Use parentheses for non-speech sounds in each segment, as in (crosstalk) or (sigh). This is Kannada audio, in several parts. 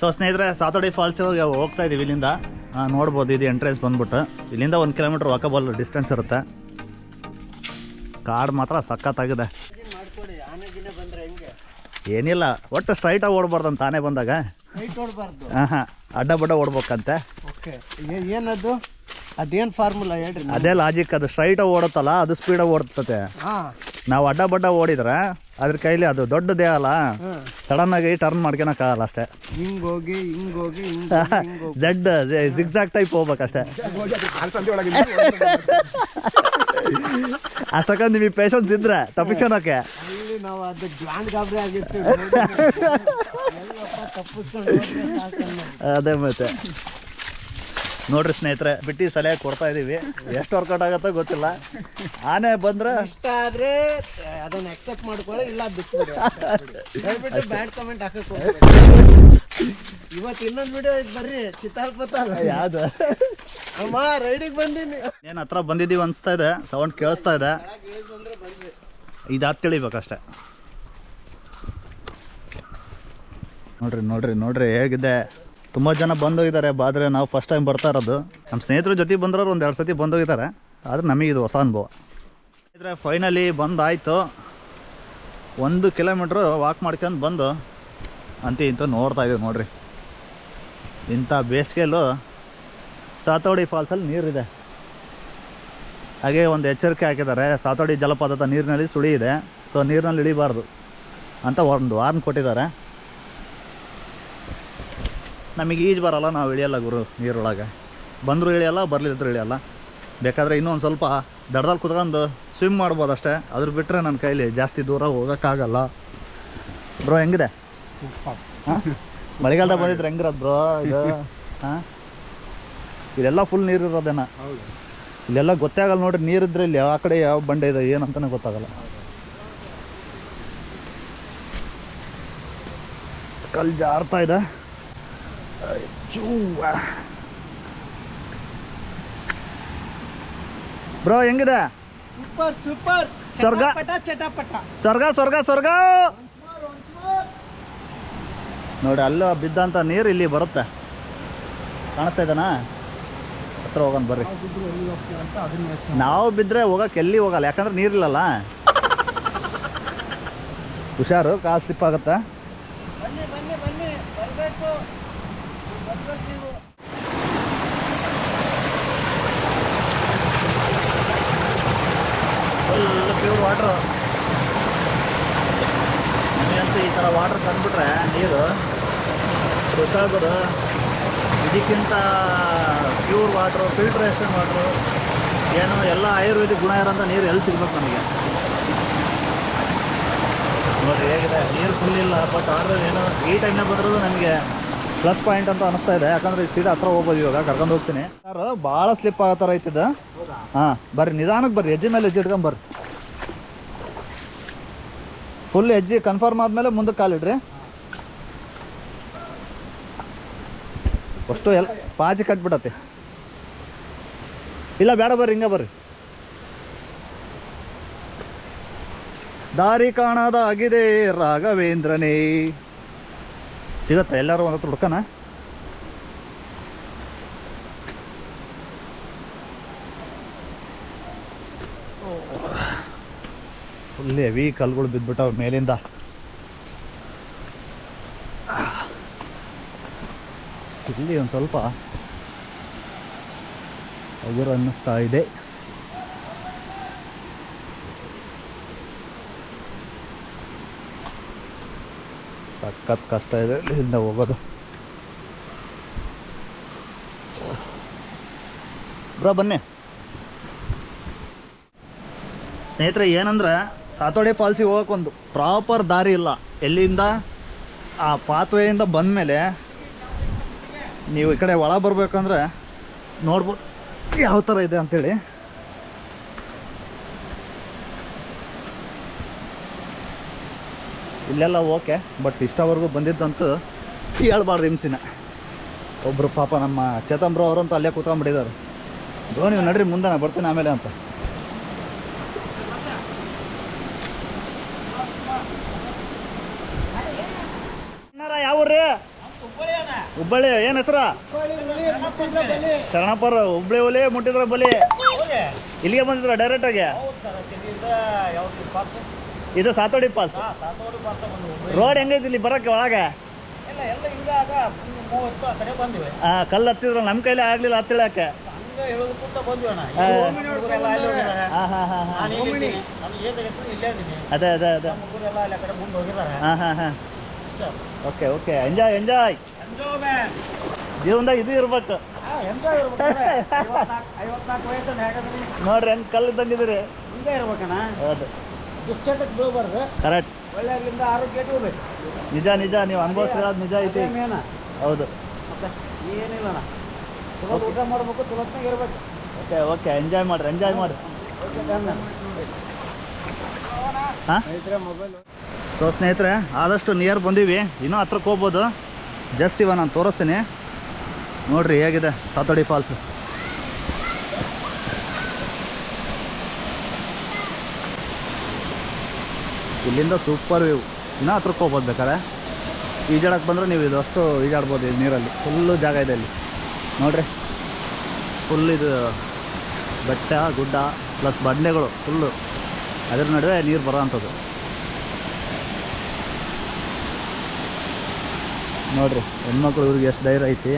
ಸೊ ಸ್ನೇಹಿತರೆ ಸಾತೋಡಿ ಫಾಲ್ಸ್ ಹೋಗ್ತಾ ಇದೀವಿ ಇಲ್ಲಿಂದ. ನೋಡ್ಬೋದು ಇದು ಎಂಟ್ರೆನ್ಸ್ ಬಂದ್ಬಿಟ್ಟು. ಇಲ್ಲಿಂದ ಒಂದು ಕಿಲೋಮೀಟರ್ ವಾಕಬಲ್ ಡಿಸ್ಟೆನ್ಸ್ ಇರುತ್ತೆ. ಕಾಡು ಮಾತ್ರ ಸಖತ್ತಾಗಿದೆ. ಏನಿಲ್ಲ ಒಟ್ಟು ಸ್ಟ್ರೈಟಾಗಿ ಓಡ್ಬಾರ್ದು ತಾನೇ ಬಂದಾಗ. ಹಾಂ ಹಾಂ ಅಡ್ಡ ಬಡ್ಡ ಓಡ್ಬೇಕಂತೆ. ಏನದು? ಅದೇನ್ ಫಾರ್ಮುಲಾ ಹೇಳ್ರಿ ಅದೇ ಲಾಜಿಕ್ ಅದು ಸ್ಟ್ರೈಟಾಗಿ ಓಡುತ್ತಲ್ಲ ಅದು ಸ್ಪೀಡ್ ಓಡ್ತತೆ. ಹಾ. ನಾವು ಅಡ್ಡ ಬಡ್ಡ ಓಡಿದ್ರೆ ಅದ್ರ ಕೈಲಿ ಅದು ದೊಡ್ಡದೇ ಅಲ್ಲ ಸಡನ್ ಆಗಿ ಟರ್ನ್ ಮಾಡ್ಕೊಳಕ್ಕಾಗಲ್ಲ ಅಷ್ಟೇ. ಹಿಂಗ್ ಹೋಗಿ ಹಿಂಗ್ ಹೋಗಿ ಹಿಂಗ್ ಹೋಗಿ, ಹಿಂಗ್ ಹೋಗಿ. ಝೆಡ್ ಜಿಗ್ಜಾಗ್ ಟೈಪ್ ಹೋಗ್ಬೇಕಷ್ಟೇ. ಅಷ್ಟಕ್ಕ ನಿಮಗೆ ಪೇಷನ್ಸ್ ಇದ್ರೆ ತಪ್ಪಿಸ್ಕೊಳಕ್ಕೆ. ಅಲ್ಲಿ ನಾವು ಅದು ಗ್ಲಾಂಡ್ ಗಾಬರಿ ಆಗಿರ್ತೀವಿ ಎಲ್ಲಪ್ಪ (laughs) ತಪ್ಪಿಸ್ಕೊಂಡು ಹೋದ್ರೆ ಸಾಕು ಅದೇ ಮತ್ತೆ. ನೋಡ್ರಿ ಸ್ನೇಹಿತರೆ ಬಿಟ್ಟು ಸಲಹೆ ಕೊಡ್ತಾ ಇದೀವಿ. ಎಷ್ಟು ವರ್ಕೌಟ್ ಆಗತ್ತೋ ಗೊತ್ತಿಲ್ಲ. ಆನೆ ಬಂದ್ರೆ ಇಷ್ಟ ಆದ್ರೆ ಅದನ್ನ ಎಕ್ಸೆಪ್ಟ್ ಮಾಡ್ಕೊಳ್ಳಿ ಇಲ್ಲ ಬಿಟ್ಬಿಡಿ. ಬ್ಯಾಡ್ ಕಮೆಂಟ್ ಹಾಕಕ್ ಇವತ್ತು ಇನ್ನೊಂದು ವಿಡಿಯೋ ಬರ್ರಿ ಚಿತ್ತಾಲ್ಪತ್ತಾಲ ಯಾವ್ದು? ಅಮ್ಮ ರೈಡಿಗೆ ಬಂದೀನಿ. ಏನು ಹತ್ರ ಬಂದಿದ್ದೀವಿ ಅನಿಸ್ತಾ ಇದೆ ಸೌಂಡ್ ಕೇಳಿಸ್ತಾ ಇದೆ. ಕೆಳಗೆ ಏಜ್ ಬಂದ್ರೆ ಬಂದ್ರಿ ಇದು ಹತ್ತು ತಿಳಿಬೇಕಷ್ಟೆ. ನೋಡ್ರಿ ನೋಡ್ರಿ ನೋಡ್ರಿ ಹೇಗಿದೆ? ತುಂಬ ಜನ ಬಂದೋಗಿದ್ದಾರೆ. ಬಾದ್ರೆ ನಾವು ಫಸ್ಟ್ ಟೈಮ್ ಬರ್ತಾ ಇರೋದು. ನಮ್ಮ ಸ್ನೇಹಿತರ ಜೊತೆ ಬಂದ್ರವ್ರು ಒಂದು ಎರಡು ಸತಿ ಬಂದೋಗಿದ್ದಾರೆ. ಆದ್ರೆ ನಮಗೆ ಇದು ಹೊಸ ಅನುಭವ. ಸ್ನೇಹಿತರೆ ಫೈನಲಿ ಬಂದಾಯಿತು. ಒಂದು ಕಿಲೋಮೀಟ್ರ್ ವಾಕ್ ಮಾಡ್ಕೊಂಡು ಬಂದು ಅಂತ ಇಂತ ನೋಡ್ತಾ ಇದ್ದೀವಿ ನೋಡ್ರಿ. ಇಂಥ ಬೇಸಿಗೆಯಲ್ಲೂ ಸಾತೋಡಿ ಫಾಲ್ಸಲ್ಲಿ ನೀರಿದೆ. ಹಾಗೆ ಒಂದು ಎಚ್ಚರಿಕೆ ಹಾಕಿದ್ದಾರೆ. ಸಾತೋಡಿ ಜಲಪಾತದ ನೀರಿನಲ್ಲಿ ಸುಳಿ ಇದೆ. ಸೊ ನೀರಿನಲ್ಲಿ ಇಳಿಬಾರ್ದು ಅಂತ ಒಂದು ವಾರ್ನ್ ಕೊಟ್ಟಿದ್ದಾರೆ. ನಮಗೆ ಈಜು ಬರಲ್ಲ, ನಾವು ಇಳಿಯಲ್ಲ ಗುರು ನೀರೊಳಗೆ. ಬಂದರೂ ಇಳಿಯಲ್ಲ ಬರಲಿದ್ರು ಇಳಿಯಲ್ಲ. ಬೇಕಾದರೆ ಇನ್ನೂ ಒಂದು ಸ್ವಲ್ಪ ದಡದಲ್ಲಿ ಕುತ್ಕೊಂಡು ಸ್ವಿಮ್ ಮಾಡ್ಬೋದು ಅಷ್ಟೇ. ಅದ್ರ ಬಿಟ್ಟರೆ ನನ್ನ ಕೈಲಿ ಜಾಸ್ತಿ ದೂರ ಹೋಗೋಕ್ಕಾಗಲ್ಲ. ಬ್ರೋ ಹೆಂಗಿದೆ? ಮಳೆಗಾಲದಾಗ ಬಂದಿದ್ರೆ ಹೆಂಗಿರೋದು ಬ್ರೋ ಇದು? ಹಾಂ? ಇಲ್ಲೆಲ್ಲ ಫುಲ್ ನೀರು ಇರೋದೇನ? ಇಲ್ಲೆಲ್ಲ ಗೊತ್ತೇ ಆಗಲ್ಲ ನೋಡ್ರಿ ಇದ್ರೆ ಇಲ್ಲಿ ಆ ಕಡೆ ಯಾವ ಬಂಡೆ ಇದೆ ಏನಂತಾನೆ ಗೊತ್ತಾಗಲ್ಲ. ಕಲ್ಲು ಜಾರ್ತಾ ಇದೆ. ಬ್ರೋ ಹೆಂಗಿದೆ? Super super. ಸ್ವರ್ಗ. ಚಟಪಟ ಸ್ವರ್ಗ ಸ್ವರ್ಗ ಸ್ವರ್ಗ! ನೋಡಿ ಅಲ್ಲೂ ಬಿದ್ದಂಥ ನೀರು ಇಲ್ಲಿ ಬರುತ್ತೆ. ಕಾಣಿಸ್ತಾ ಇದನಾ? ಹತ್ರ ಹೋಗೋಣ ಬರ್ರಿ. ನಾವು ಬಿದ್ದರೆ ಹೋಗಕ್ಕೆ ಎಲ್ಲಿ ಹೋಗಲ್ಲ ಯಾಕಂದ್ರೆ ನೀರಿಲ್ಲಲ್ಲ ಹುಷಾರು ಕಾಸು ಸ್ಲಿಪ್ ಆಗುತ್ತೆ ಬನ್ನಿ ಬನ್ನಿ ಬನ್ನಿ ಬರಬೇಕು ಬರ್ಬೇಕು ನೀವು ಫುಲ್ ಪ್ಯೂರ್ ವಾಟ್ರು ನಮಗಂತೂ ಈ ಥರ ವಾಟ್ರ್ ತಂದುಬಿಟ್ರೆ ನೀರು ಗೊತ್ತಾಗೋದು. ಇದಕ್ಕಿಂತ ಪ್ಯೂರ್ ವಾಟ್ರು ಫಿಲ್ಟ್ರೇಷನ್ ವಾಟ್ರು ಏನು ಎಲ್ಲ ಆಯುರ್ವೇದಿಕ್ ಗುಣ ಇರೋಂಥ ನೀರು ಎಲ್ಲಿ ಸಿಗ್ಬೇಕು ನಮಗೆ? ನೋಡಿರಿ ಹೇಗಿದೆ? ನೀರು ಫುಲ್ ಇಲ್ಲ ಬಟ್ ಆದ್ರೆ ಏನು ಈ ಟೈಮ್ನಾಗ ಬಂದಿರೋದು ನಮಗೆ ಪ್ಲಸ್ ಪಾಯಿಂಟ್ ಅಂತ ಅನಿಸ್ತಾ ಇದೆ. ಯಾಕಂದ್ರೆ ಇದು ಸೀದಾ ಹತ್ರ ಹೋಗ್ಬೋದು ಇವಾಗ ಕರ್ಕೊಂಡು ಹೋಗ್ತೀನಿ. ಯಾರು ಭಾಳ ಸ್ಲಿಪ್ ಆಗೋ ಥರ ಐತಿದ ಹಾಂ ಬರ್ರಿ ನಿಧಾನಕ್ಕೆ ಬರ್ರಿ ಹೆಜ್ಜೆ ಮೇಲೆ ಹೆಜ್ಜೆ ಇಟ್ಕೊಂಡ್ ಬರ್ರಿ. ಫುಲ್ ಹೆಜ್ಜೆ ಕನ್ಫರ್ಮ್ ಆದಮೇಲೆ ಮುಂದಕ್ಕೆ ಕಾಲಿಡ್ರಿ ಅಷ್ಟು ಎಲ್ಲ ಪಾಜಿ ಕಟ್ಬಿಡತ್ತೆ. ಇಲ್ಲ, ಬೇಡ ಬರ್ರಿ, ಹಿಂಗೆ ಬರ್ರಿ. ದಾರಿ ಕಾಣದಾಗಿದೆ ರಾಘವೇಂದ್ರನೇ. ಸಿಗತ್ತೆ ಎಲ್ಲರೂ ಒಂದು ಹತ್ರ ಹುಡ್ಕನ? ಫುಲ್ ಹೆವಿ ಕಲ್ಗಳು ಮೇಲಿಂದ. ಇಲ್ಲಿ ಒಂದು ಸ್ವಲ್ಪ ಹಗುರು ಅನ್ನಿಸ್ತಾ ಇದೆ. ಸಖತ್ ಕಷ್ಟ ಇದೆ ಇಲ್ಲಿಂದ ಹೋಗೋದು. ಬ್ರೋ, ಬನ್ನಿ. ಸ್ನೇಹಿತರೆ, ಏನಂದ್ರೆ ಸಾತೋಡಿ ಫಾಲ್ಸಿಗೆ ಹೋಗೋಕ್ಕೊಂದು. ಪ್ರಾಪರ್ ದಾರಿ ಇಲ್ಲ. ಎಲ್ಲಿಂದ? ಆ ಪಾತ್ವೆಯಿಂದ ಬಂದಮೇಲೆ ನೀವು ಈ ಕಡೆ ಒಳ ಬರಬೇಕಂದ್ರೆ ನೋಡ್ಬೋದು. ಯಾವ ಥರ ಇದೆ ಅಂತೇಳಿ. ಇಲ್ಲೆಲ್ಲ ಓಕೆ, ಬಟ್ ಇಷ್ಟವರೆಗೂ ಬಂದಿದ್ದಂತೂ ಹೇಳ್ಬಾರ್ದು ಹಿಂಸಿನ. ಒಬ್ಬರು ಪಾಪ ನಮ್ಮ ಚೇತಂಬ್ರ ಬ್ರೋ ಅವರಂತೂ ಅಲ್ಲೇ ಕೂತ್ಕೊಂಡ್ಬಿಟ್ಟಿದ್ದಾರೆ. ನೀವು ನಡ್ರಿ, ಮುಂದೆ ನಾನು ಬರ್ತೀನಿ ಆಮೇಲೆ ಅಂತ. ಯಾವ ಊರ್ರಿ ಹುಬ್ಬಳ್ಳಿ ಏನು ಹೆಸರು? ಶರಣಪ್ಪರ. ಹುಬ್ಳಿ ಒಲೆ ಮುಟ್ಟಿದ್ರ ಬಲಿ. ಇಲ್ಲಿಗೆ ಬಂದಿದ್ರ ಡೈರೆಕ್ಟ್ ಆಗಿ? ಇದು ಸಾತೋಡಿ ಪಾಲ್ಸ್. ರೋಡ್ ಹೆಂಗೈತಿ ಇಲ್ಲಿ ಬರಕ್ಕೆ ಒಳಗೆ? ಆ, ಕಲ್ಲು ಹತ್ತಿದ್ರ ನಮ್ಮ ಕೈಲಿ ಆಗ್ಲಿಲ್ಲ ಹತ್ತಿಳಕ್ಕೆ. ಹಾ ಹಾ ಹಾ ಹಾ. ಹಾ ಅದೇ ಅದೇ ಅದೇ. ಹಾಂ ಹಾಂ ಹಾಂ. ಓಕೆ ಓಕೆ ಎಂಜಾಯ್ ಎಂಜಾಯ್ ಜೀವನದಾಗ ಇದು ಇರ್ಬೇಕು. ನೋಡ್ರಿ ಹೆಂಗ್ ಕಲ್ಲು ತಂದಿದ್ದೀರಿ ಹಿಂಗೆ ಇರ್ಬೇಕಣ್ಣ. ಹೌದು. ದುಶ್ಚಟಕ್ಕೆ ಬೀಳ್ಬಾರ್ದು. ಕರೆಕ್ಟ್ ಒಳ್ಳೆಯಿಂದ ಆರೋಗ್ಯ ಇಟ್ಕೋಬೇಕು ನಿಜ ನಿಜ. ನೀವು ಅನುಭವಿಸಿರೋದು ನಿಜ ಐತಿ. ಮೇನ ಹೌದು. ಮತ್ತೆ ಏನಿಲ್ಲಣ್ಣ. ಚಲೋ ಊಟ ಮಾಡ್ಬೇಕು ಚಲೋತ್ನಾಗ ಇರ್ಬೇಕು. ಓಕೆ ಓಕೆ ಎಂಜಾಯ್ ಮಾಡ್ರಿ ಎಂಜಾಯ್ ಮಾಡ್ರಿ. ಹಾಂ ಮೊಬೈಲ್ ಸೊ ಸ್ನೇಹಿತರೆ, ಆದಷ್ಟು ನಿಯರ್ ಬಂದೀವಿ. ಇನ್ನೂ ಹತ್ರಕ್ಕೆ ಹೋಗ್ಬೋದು. ಜಸ್ಟ್ ಇವಾಗ ನಾನು ತೋರಿಸ್ತೀನಿ. ನೋಡ್ರಿ ಹೇಗಿದೆ ಸಾತೋಡಿ ಫಾಲ್ಸ್ ಇಲ್ಲಿಂದ ಸೂಪರ್ ವ್ಯೂ ಇನ್ನೂ ಹತ್ರಕ್ಕೆ ಹೋಗ್ಬೋದು ಬೇಕಾರೆ ಈಜಾಡಕ್ಕೆ ಬಂದರೆ ನೀವು ಇದು ಅಷ್ಟು ಈಜಾಡ್ಬೋದು ಈ ನೀರಲ್ಲಿ. ಫುಲ್ಲು ಜಾಗ ಇದೆ ಇಲ್ಲಿ. ನೋಡ್ರಿ. ಫುಲ್ ಇದು ಬೆಟ್ಟ, ಗುಡ್ಡ ಪ್ಲಸ್ ಬಂಡೆಗಳು. ಫುಲ್ಲು ಅದ್ರ ನಡುವೆ ನೀರು ಬರೋ ಅಂಥದ್ದು. ನೋಡ್ರಿ, ಹೆಣ್ಮಕ್ಳು ಇವ್ರಿಗೆ ಎಷ್ಟು ಧೈರ್ಯ ಐತಿ.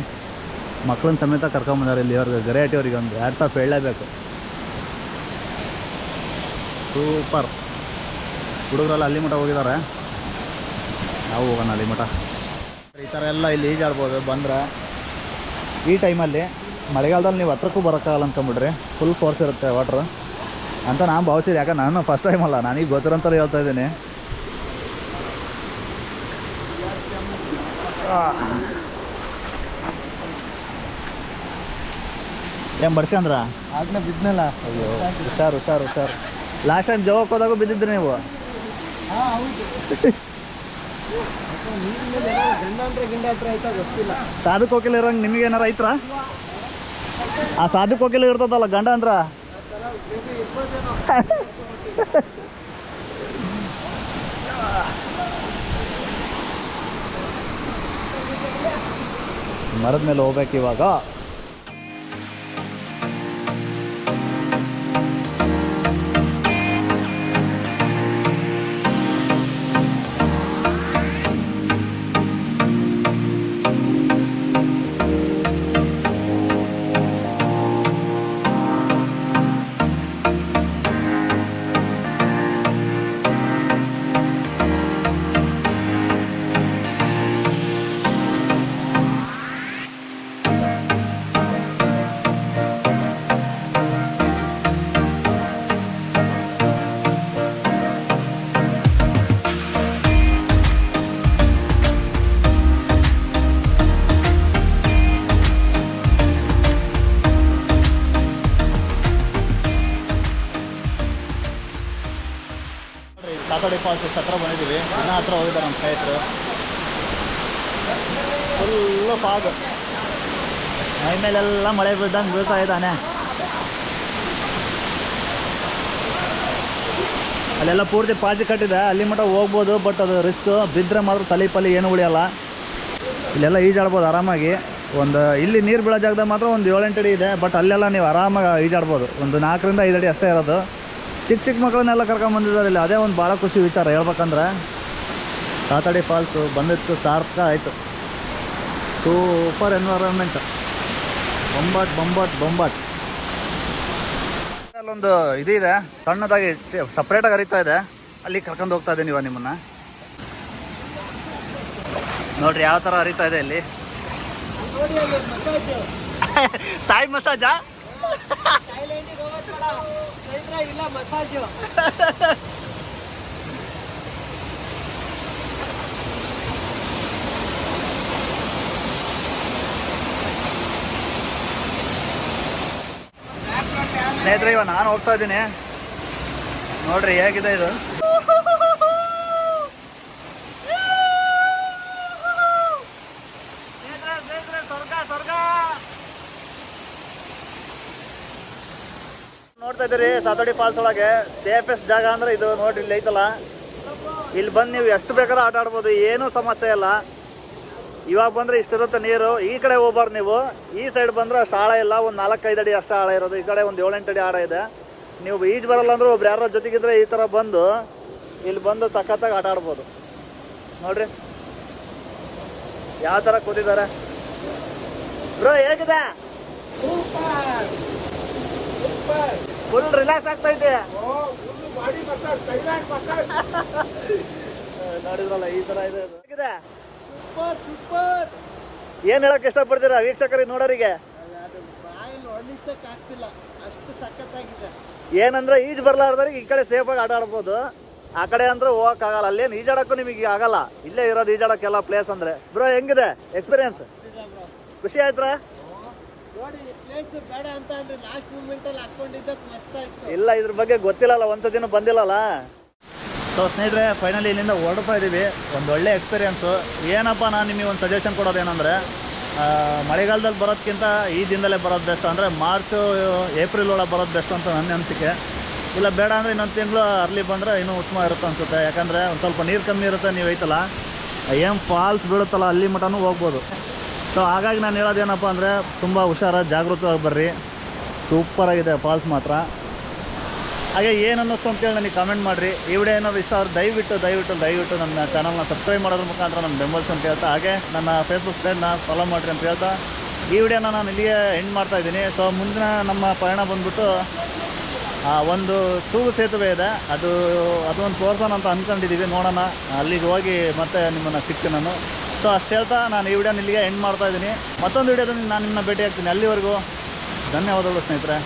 ಮಕ್ಳನ್ನ ಸಮೇತ ಕರ್ಕೊಂಬಂದಾರೆ ಇಲ್ಲಿ ಇವ್ರಿಗೆ ಗರೇಟಿ ಅವ್ರಿಗೆ ಒಂದು ಎರಡು ಸಾವಿರ ಹೇಳಲೇಬೇಕು ಸೂಪರ್. ಹುಡುಗರೆಲ್ಲ ಅಲ್ಲಿ ಮಠ ಹೋಗಿದ್ದಾರೆ ನಾವು ಹೋಗೋಣ ಅಲ್ಲಿ ಮಠ. ಈ ಥರ ಎಲ್ಲ ಇಲ್ಲಿ ಈಜಾಡ್ಬೋದು ಬಂದ್ರೆ. ಈ ಟೈಮಲ್ಲಿ ಮಳೆಗಾಲದಲ್ಲಿ ನೀವು ಹತ್ರಕ್ಕೂ ಬರೋಕ್ಕಾಗಲ್ಲ ಅಂದ್ಕೊಂಬಿಡ್ರಿ ಫುಲ್ ಫೋರ್ಸ್ ಇರುತ್ತೆ ವಾಟ್ರ್ ಅಂತ ನಾನು ಭಾವಿಸಿದೆ, ಯಾಕಂದ್ರೆ ನಾನು ಫಸ್ಟ್ ಟೈಮ್ ಅಲ್ಲ, ನನಗೆ ಗೊತ್ತಿರೋಂಥದ್ದು ಹೇಳ್ತಾ ಇದ್ದೀನಿ. ಏನು ಬಡ್ಸ್ಕೊಂಡ್ರ ಆಗ್ಲೇ ಬಿದ್ನಲ್ಲ? ಅಯ್ಯೋ ಹುಷಾರು ಹುಷಾರು ಹುಷಾರು. ಲಾಸ್ಟ್ ಟೈಮ್ ಜೋಗಕ್ಕೆ ಹೋದಾಗ ಬಿದ್ದಿದ್ರಿ ನೀವು? ಸಾಧು ಕೋಕಿಲ್ ಇರೋಂಗೆ ನಿಮಗೆ ಏನಾರ ಐತ್ರ ಆ ಸಾಧು ಕೋಕಿಲ ಇರ್ತದಲ್ಲ ಗಂಡ ಅಂದ್ರ? (laughs) ಮರದ ಮೇಲೆ ಹೋಗ್ಬೇಕು ಇವಾಗ ಸಾತಡಿ ಫಾಲ್ಸ್ ಹತ್ರ ಬಂದಿದ್ದೀವಿ. ಇನ್ನೂ ಹತ್ರ ಹೋಗಿದ್ದಾರೆ ನಮ್ಮ ಸ್ನೇಹಿತರು. Full fog. ಮೈ ಮೇಲೆಲ್ಲ ಮಳೆ ಬಿದ್ದಂಗೆ ಬೀಳ್ತಾ ಇದ್ದಾನೆ. ಅಲ್ಲೆಲ್ಲ ಪೂರ್ತಿ ಪಾಜಿ ಕಟ್ಟಿದೆ. ಅಲ್ಲಿ ಮಟ್ಟ ಹೋಗ್ಬೋದು, ಬಟ್ ಅದು ರಿಸ್ಕ್ ಬಿದ್ದರೆ ಮಾತ್ರ ತಲೆ ಪಲ್ಲಿ ಏನು ಉಳಿಯಲ್ಲ. ಇಲ್ಲೆಲ್ಲ ಈಜಾಡ್ಬೋದು ಆರಾಮಾಗಿ. ಒಂದು, ಇಲ್ಲಿ ನೀರು ಬೀಳೋ ಜಾಗದಾಗ ಮಾತ್ರ ಒಂದು ಏಳೆಂಟು ಅಡಿ ಇದೆ, ಬಟ್ ಅಲ್ಲೆಲ್ಲ ನೀವು ಆರಾಮಾಗಿ ಈಜಾಡ್ಬೋದು. ಒಂದು ನಾಲ್ಕರಿಂದ ಐದು ಅಡಿ ಅಷ್ಟೇ ಇರೋದು. ಚಿಕ್ಕ ಚಿಕ್ಕ ಮಕ್ಕಳನ್ನೆಲ್ಲ ಕರ್ಕೊಂಬಂದಿದ್ದಾರೆ ಇಲ್ಲಿ ಅದೇ ಒಂದು ಭಾಳ ಖುಷಿ ವಿಚಾರ. ಹೇಳ್ಬೇಕಂದ್ರೆ ಸಾತಡಿ ಫಾಲ್ಸು ಬಂದಿತ್ತು ಸಾರ್ಥಕ ಆಯಿತು. ಸೂಪರ್ ಎನ್ವೈರನ್ಮೆಂಟ್ ಬೊಂಬಾಟ್ ಬೊಂಬಾಟ್ ಬೊಂಬಾಟ್. ಅಲ್ಲೊಂದು ಇದು ಇದೆ ಸಣ್ಣದಾಗಿ ಸಪ್ರೇಟಾಗಿ ಹರಿತಾ ಇದೆ. ಅಲ್ಲಿ ಕರ್ಕೊಂಡು ಹೋಗ್ತಾ ಇದ್ದೀನಿ ಇವಾಗ ನಿಮ್ಮನ್ನ. ನೋಡ್ರಿ ಯಾವ ಥರ ಹರಿತಾ ಇದೆ ಇಲ್ಲಿ. (laughs) ತಾಯಿ ಮಸಾಜಾ (laughs) ಸ್ನೇಹಿತರೆ ಇವಾಗ ನಾನು ಹೋಗ್ತಾ ಇದ್ದೀನಿ. ನೋಡ್ರಿ ಹೇಗಿದೆ ಇದು? ನೋಡ್ತಾ ಇದ್ದೀರಿ, ಸಾತೋಡಿ ಫಾಲ್ಸ್ ಒಳಗೆ. ಸೇಫೆಸ್ಟ್ ಜಾಗ ಅಂದ್ರೆ ಇದು ನೋಡ್ರಿ, ಇಲ್ಲಿ ಐತಲ್ಲ. ಇಲ್ಲಿ ಬಂದು ನೀವು ಎಷ್ಟು ಬೇಕಾದ್ರೂ ಆಟ ಆಡ್ಬೋದು, ಏನೂ ಸಮಸ್ಯೆ ಇಲ್ಲ. ಇವಾಗ ಬಂದ್ರೆ ಇಷ್ಟಿರುತ್ತೆ ನೀರು. ಈ ಕಡೆ ಹೋಗ್ಬಾರ್ದು ನೀವು. ಈ ಸೈಡ್ ಬಂದ್ರೆ ಅಷ್ಟು ಆಳ ಇಲ್ಲ, ಒಂದು ನಾಲ್ಕೈದು ಅಡಿ ಅಷ್ಟು ಆಳ ಇರೋದು. ಈ ಕಡೆ ಒಂದು ಏಳೆಂಟು ಅಡಿ ಆಳ ಇದೆ. ನೀವು ಈಜ್ ಬರಲ್ಲ ಅಂದ್ರೆ ಒಬ್ರು ಯಾರೋ ಜೊತೆಗಿದ್ರೆ ಈ ಥರ ಬಂದು, ಇಲ್ಲಿ ಬಂದು ಸಖತ್ತಾಗಿ ಆಟ ಆಡ್ಬೋದು. ನೋಡ್ರಿ. ಯಾವ ಥರ ಕೂತಿದ್ದಾರೆ. ಬ್ರೋ ಹೇಗಿದೆ? ಸೂಪರ್ ಸೂಪರ್ ಫುಲ್ ರಿಲ್ಯಾಕ್ಸ್ ಆಗ್ತೈತೆ ನೋಡಿದ್ರಲ್ಲ ಈ ತರ ಇದೆ. Super super. ಏನು ಹೇಳಕ್ ಇಷ್ಟಪಡ್ತೀರಾ ವೀಕ್ಷಕರಿಗೆ ನೋಡೋರಿಗೆ? ಆಗ್ತಿಲ್ಲ. ಅಷ್ಟು ಸಖತ್ತಾಗಿದೆ. ಏನಂದ್ರೆ ಈಜ್ ಬರ್ಲಾರ್ದವ್ರಿಗೆ ಈ ಕಡೆ ಸೇಫಾಗಿ ಆಟ ಆಡ್ಬೋದು. ಆ ಕಡೆ ಅಂದ್ರೆ ಹೋಗಕ್ ಆಗಲ್ಲ. ಅಲ್ಲೇನು ಈಜಾಡಕ್ಕೂ ನಿಮಗೆ ಆಗಲ್ಲ. ಇಲ್ಲೇ ಇರೋದು ಈಜಾಡಕ್ಕೆಲ್ಲ ಪ್ಲೇಸ್ ಅಂದ್ರೆ. ಬ್ರೋ ಹೆಂಗಿದೆ? ಎಕ್ಸ್ಪೀರಿಯನ್ಸ್. ಖುಷಿ ಆಯ್ತಾ ಇಲ್ಲ ಇದ್ರ ಬಗ್ಗೆ ಗೊತ್ತಿಲ್ಲಲ್ಲ ಒಂದ್ಸತಿನೂ ಬಂದಿಲ್ಲಲ್ಲ. ಸೊ ಸ್ನೇಹಿತರೆ ಫೈನಲಿ ಇಲ್ಲಿಂದ ಹೊರಡ್ತಾ ಇದ್ದೀವಿ ಒಂದು ಒಳ್ಳೆ ಎಕ್ಸ್ಪೀರಿಯನ್ಸು ಏನಪ್ಪ ನಾನು ನಿಮಗೆ ಒಂದು ಸಜೆಷನ್ ಕೊಡೋದೇನೆಂದರೆ ಮಳೆಗಾಲದಲ್ಲಿ ಬರೋದಕ್ಕಿಂತ ಈ ದಿನದಲ್ಲೇ ಬರೋದು ಬೆಸ್ಟ್ ಅಂದರೆ ಮಾರ್ಚು ಏಪ್ರಿಲ್ ಒಳಗೆ ಬರೋದು ಬೆಸ್ಟ್ ಅಂತ ನನ್ನ ಅನಿಸಿಕೆ. ಇಲ್ಲ ಬೇಡ ಅಂದರೆ ಇನ್ನೊಂದು ತಿಂಗಳು ಅರ್ಲಿ ಬಂದರೆ ಇನ್ನೂ ಉತ್ತಮ ಇರುತ್ತೆ ಅನಿಸುತ್ತೆ. ಯಾಕಂದರೆ ಒಂದು ಸ್ವಲ್ಪ ನೀರು ಕಮ್ಮಿ ಇರುತ್ತೆ ನೀವು ಐತಲ್ಲ. ಏನು ಫಾಲ್ಸ್ ಬೀಳುತ್ತಲ್ಲ ಅಲ್ಲಿ ಮಟನೂ ಹೋಗ್ಬೋದು. ಸೊ ಹಾಗಾಗಿ ನಾನು ಹೇಳೋದೇನಪ್ಪ ಅಂದರೆ ತುಂಬ ಹುಷಾರ ಜಾಗೃತವಾಗಿ ಬರ್ರಿ. ಸೂಪರಾಗಿದೆ ಫಾಲ್ಸ್ ಮಾತ್ರ. ಹಾಗೆ ಏನು ಅಂತ ಅಂತೇಳಿ ನನಗೆ ಕಮೆಂಟ್ ಮಾಡಿರಿ. ಈ ವಿಡಿಯೋ ಏನಾದ್ರು ಇಷ್ಟ ಆದರೆ ದಯವಿಟ್ಟು ದಯವಿಟ್ಟು ದಯವಿಟ್ಟು ನನ್ನ ಚಾನಲ್ನ ಸಬ್ಸ್ಕ್ರೈಬ್ ಮಾಡೋದ್ರ ಮುಖಾಂತರ ನನ್ನ ಬೆಂಬಲಿಸಿ ಅಂತ ಹೇಳ್ತಾ ಹಾಗೆ ನನ್ನ ಫೇಸ್ಬುಕ್ ಪೇಜ್ನ ಫಾಲೋ ಮಾಡಿರಿ ಅಂತ ಹೇಳ್ತಾ. ಈ ವಿಡಿಯೋನ ನಾನು ಇಲ್ಲಿಗೆ ಎಂಡ್ ಮಾಡ್ತಾ ಇದ್ದೀನಿ. ಸೊ ಮುಂದಿನ ನಮ್ಮ ಪಯಣ ಬಂದ್ಬಿಟ್ಟು ಆ, ಒಂದು ತೂಗು ಸೇತುವೆ ಇದೆ. ಅದು ಅದೊಂದು ತೋರ್ಸೋಣ ಅಂತ ಅಂದ್ಕೊಂಡಿದ್ದೀವಿ ನೋಡೋಣ. ಅಲ್ಲಿಗೆ ಹೋಗಿ ಮತ್ತೆ ನಿಮ್ಮನ್ನು ಸಿಗ್ತೀನಿ ನಾನು. ಸೊ ಅಷ್ಟು ಹೇಳ್ತಾ, ನಾನು ಈ ವಿಡಿಯೋನ ಇಲ್ಲಿಗೆ ಎಂಡ್ ಮಾಡ್ತಾ ಇದ್ದೀನಿ. ಮತ್ತೊಂದು ವಿಡಿಯೋದಲ್ಲಿ ನಾನು ನಿಮ್ಮನ್ನ ಭೇಟಿ ಆಗ್ತೀನಿ ಅಲ್ಲಿವರೆಗೂ ಧನ್ಯವಾದಗಳು ಸ್ನೇಹಿತರೆ.